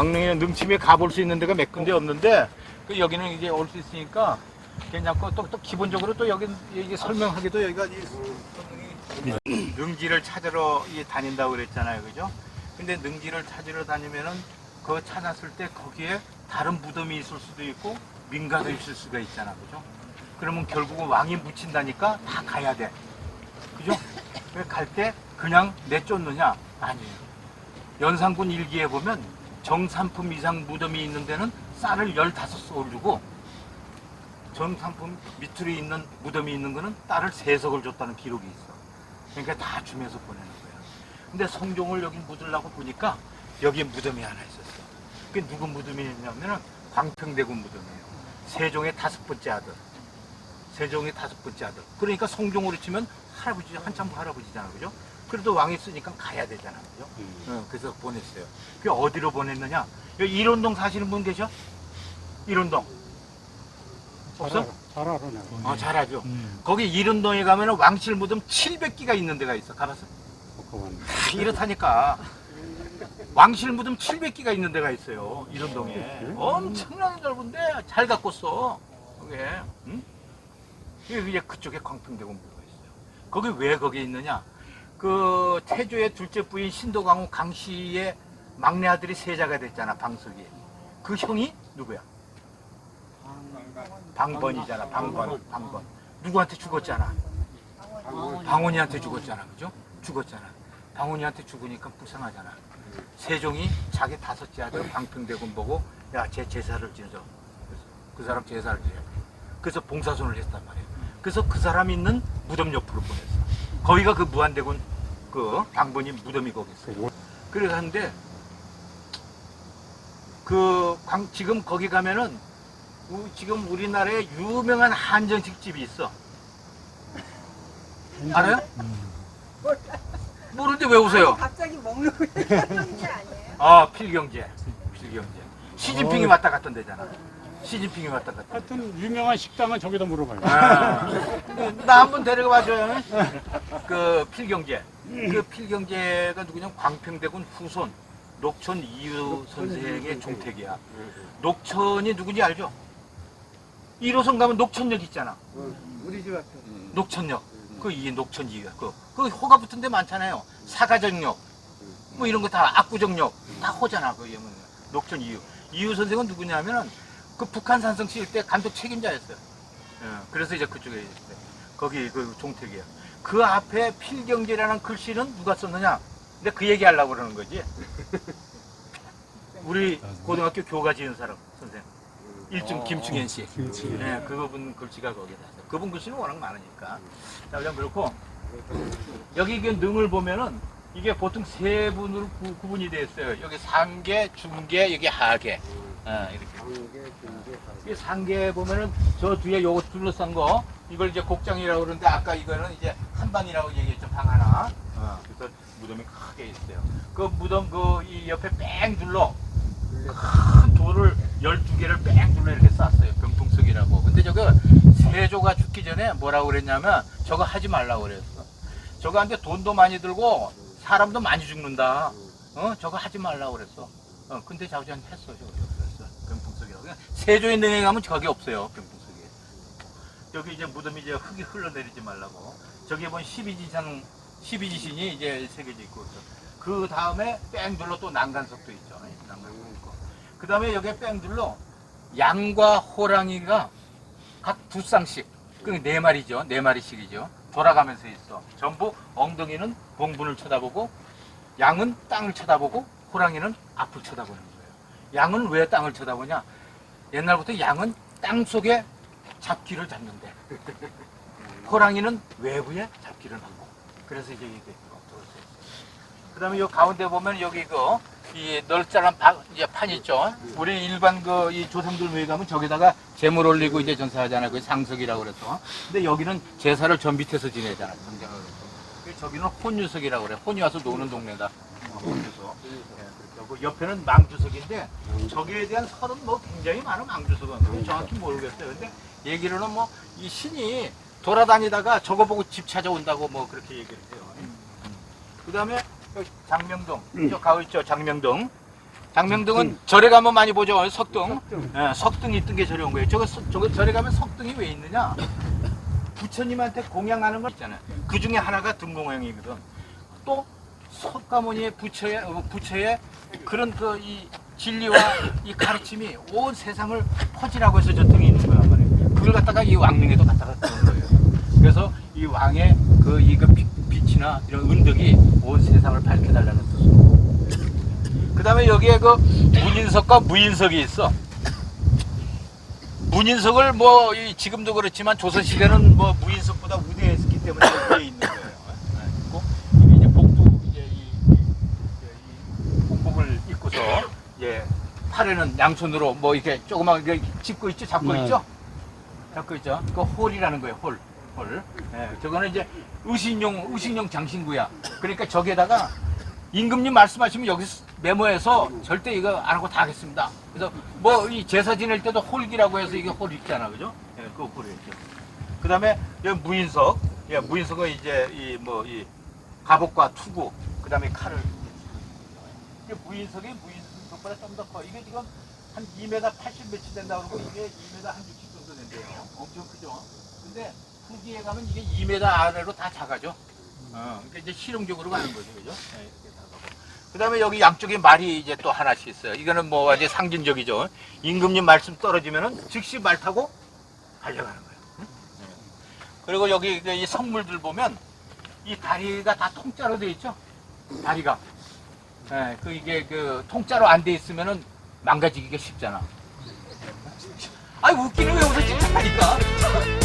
왕릉에 능침에 가볼 수 있는 데가 몇 군데 없는데 그 여기는 이제 올 수 있으니까 괜찮고 또, 또 기본적으로 또 여기 이게 설명하기도 여기가 이 능지를 찾으러 이 다닌다고 그랬잖아요, 그죠? 근데 능지를 찾으러 다니면은 그거 찾았을 때 거기에 다른 무덤이 있을 수도 있고 민가도 있을 수가 있잖아, 그죠? 그러면 결국은 왕이 묻힌다니까 다 가야 돼, 그죠? 갈때 그냥 내쫓느냐? 아니에요. 연산군 일기에 보면 정삼품 이상 무덤이 있는 데는 쌀을 15석을 주고 정삼품 밑으로 있는 무덤이 있는 거는 쌀을 3석을 줬다는 기록이 있어. 그러니까 다 주면서 보내는 거야. 근데 성종을 여기 묻으려고 보니까 여기에 무덤이 하나 있었어. 그게 누구 무덤이냐면은 광평대군 무덤이에요. 세종의 다섯 번째 아들. 세종의 다섯 번째 아들. 그러니까 성종으로 치면 할아버지, 한참 할아버지잖아. 그죠? 그래도 왕이 쓰니까 가야 되잖아. 그죠? 어, 그래서 보냈어요. 그 어디로 보냈느냐? 여기 일원동 사시는 분 계셔? 일원동. 없어? 잘 알아, 내가. 어, 잘하죠. 거기 일원동에 가면 왕실 무덤 700기가 있는 데가 있어. 가봤어? 그만. 아, 이렇다니까. 왕실 무덤 700기가 있는 데가 있어요. 일원동에. 엄청나게 넓은데 잘 갖고 써. 그게. 응? 이게 이제 그쪽에 광평대공부가 있어요. 거기 왜 거기 있느냐? 그 태조의 둘째 부인 신도강후 강씨의 막내 아들이 세자가 됐잖아. 방석이. 그 형이 누구야? 방번이잖아. 방번. 방번. 누구한테 죽었잖아. 방원이한테 죽었잖아. 그죠? 죽었잖아. 방원이한테 죽으니까 불쌍하잖아. 세종이 자기 다섯째 아들 방평대군 보고 야, 제 제사를 지어줘. 그 사람 제사를 지어. 그래서 봉사손을 했단 말이에요. 그래서 그 사람 있는 무덤 옆으로 보냈어. 거기가 그 무한대군 그 방번이 무덤이 거기 있어요. 그래서 하는데 그 광, 지금 거기 가면은 우- 지금 우리나라에 유명한 한정식 집이 있어. 알아요? 모르는데 왜 웃어요? 갑자기 먹는 거 아니에요? 아 필경제, 필경제. 시진핑이 어. 왔다 갔던 데잖아. 시진핑이 왔다 갔던. 데. 하여튼 유명한 식당은 저기다 물어봐요. 아, 나 한 번 데려가 봐줘요. 그 필경제. 그 필경제가 누구냐? 광평대군 후손 녹천 이유 선생의 종택이야. 녹천이 누군지 알죠? 1호선 가면 녹천역 있잖아. 우리 집 앞에. 녹천역. 그 이 녹천 이유. 그, 그 호가 붙은 데 많잖아요. 사가정역. 뭐 이런 거 다 압구정역. 다 호잖아. 그 예문. 녹천 이유. 이유 선생은 누구냐면은 그 북한 산성 칠 때 감독 책임자였어요. 예, 그래서 이제 그쪽에. 거기 그 종택이야. 그 앞에 필경제라는 글씨는 누가 썼느냐? 근데 그 얘기 하려고 그러는 거지. 우리 고등학교 교가 지은 사람, 선생. 일중 김충현 씨. 네, 그분 글씨가 거기다. 그분 글씨는 워낙 많으니까. 자, 그냥 그렇고, 여기 이게 능을 보면은, 이게 보통 세 분으로 구, 구분이 되어 있어요. 여기 상계, 중계, 여기 하계. 아, 이렇게. 이 상계 보면은 저 뒤에 요거 둘러싼 거, 이걸 이제 곡장이라고 그러는데, 아까 이거는 이제 한방이라고 얘기했죠, 방 하나. 어, 그래서 무덤이 크게 있어요. 그 무덤 그 이 옆에 뺑 둘러 큰 돌을 12개를 뺑 둘러 이렇게 쌌어요. 병풍석이라고. 근데 저거 세조가 죽기 전에 뭐라고 그랬냐면 저거 하지 말라고 그랬어. 저거 한테 돈도 많이 들고 사람도 많이 죽는다. 어? 저거 하지 말라고 그랬어. 어, 근데 자우지한 했어. 저거 세조의 능에 가면 저기 없어요. 병풍석이. 여기 이제 무덤이 이제 흙이 흘러내리지 말라고. 저기 보면 12지상, 12지신이 이제 새겨져 있고. 그 다음에 뺑 둘러 또 난간석도 있죠. 난간석 있고. 그 다음에 여기에 뺑 둘러 양과 호랑이가 각 두 쌍씩, 그네 마리죠. 네 마리씩이죠. 돌아가면서 있어. 전부 엉덩이는 봉분을 쳐다보고, 양은 땅을 쳐다보고, 호랑이는 앞을 쳐다보는 거예요. 양은 왜 땅을 쳐다보냐? 옛날부터 양은 땅 속에 잡기를 잡는데, 호랑이는 외부에 잡기를 하고. 그래서 이제 이게 들어있어요. 그 다음에 요 가운데 보면 여기 그, 이 널짜란 바- 이제 판 있죠. 우리 일반 그 이 조상들 모에 가면 저기다가 재물 올리고 이제 전사하잖아요. 그 상석이라고 그래서. 근데 여기는 제사를 전 밑에서 지내잖아요. 그래서. 그 저기는 혼유석이라고 그래. 혼이 와서 노는 동네다. 어, 혼유석. 예, 그렇게 하고 옆에는 망주석인데 저기에 대한 설은 뭐 굉장히 많아 망주석은. 정확히 모르겠어요. 근데 얘기로는 뭐 이 신이 돌아다니다가 저거 보고 집 찾아온다고 뭐 그렇게 얘기를 해요. 그 다음에 장명동, 저 가고 있죠, 장명동. 장명등은 절에 가면 많이 보죠. 석등. 석등. 예, 석등이 뜬게 절에 온 거예요. 저거, 석- 저거 절에 가면 석등이 왜 있느냐? 부처님한테 공양하는 거 있잖아요. 그 중에 하나가 등고 모양이거든. 또 석가모니의 부처의 어, 부처의 그런 그 이 진리와 이 가르침이 온 세상을 퍼지라고 해서 저 등이 있는 거란 말이에요. 그걸 갖다가 이 왕릉에도 갖다가 두는 거예요. 그래서 이 왕의 그이그 빛이나 이런 은덕이 온 세상을 밝혀달라는 뜻으로. 그 다음에 여기에 그 문인석과 무인석이 있어. 문인석을 뭐이 지금도 그렇지만 조선 시대는 뭐 무인석보다 우대했기 때문에 위에 있는 거예요. 네, 있고 이게 이제 복도 이제 이, 이, 이 복복을 입고서 예 팔에는 양손으로 뭐 이렇게 조그만 게 짚고 있죠, 잡고 네. 있죠, 잡고 있죠. 그 홀이라는 거예요, 홀. 홀. 예, 저거는 이제 의식용 의식용 장신구야. 그러니까 저기에다가 임금님 말씀하시면 여기서 메모해서 절대 이거 안 하고 다 하겠습니다. 그래서 뭐 이 제사 지낼 때도 홀기라고 해서 이게 홀 있잖아, 그죠? 예, 그 홀이었죠. 그 다음에 여기 무인석, 예, 무인석은 이제 이 뭐이 갑옷과 투구, 그 다음에 칼을. 무인석이 무인석보다 좀 더 커. 이게 지금 한 2m 80 몇이 된다 그러고 이게 2m 한 60 정도 된대요. 엄청 크죠. 근데 후기에 가면 이게 2m 아래로 다 작아져. 어, 그러니까 이제 실용적으로 가는 거죠, 그죠? 네, 이렇게 다 가고. 그 다음에 여기 양쪽에 말이 이제 또 하나씩 있어요. 이거는 뭐 완전 상징적이죠. 임금님 말씀 떨어지면은 즉시 말 타고 달려가는 거예요. 응? 네. 그리고 여기 그이 선물들 보면 이 다리가 다 통짜로 돼 있죠. 다리가. 예, 그 이게 그 통짜로 안 돼 있으면은 망가지기가 쉽잖아. 아니 웃기는 왜 웃어 진짜 하니까.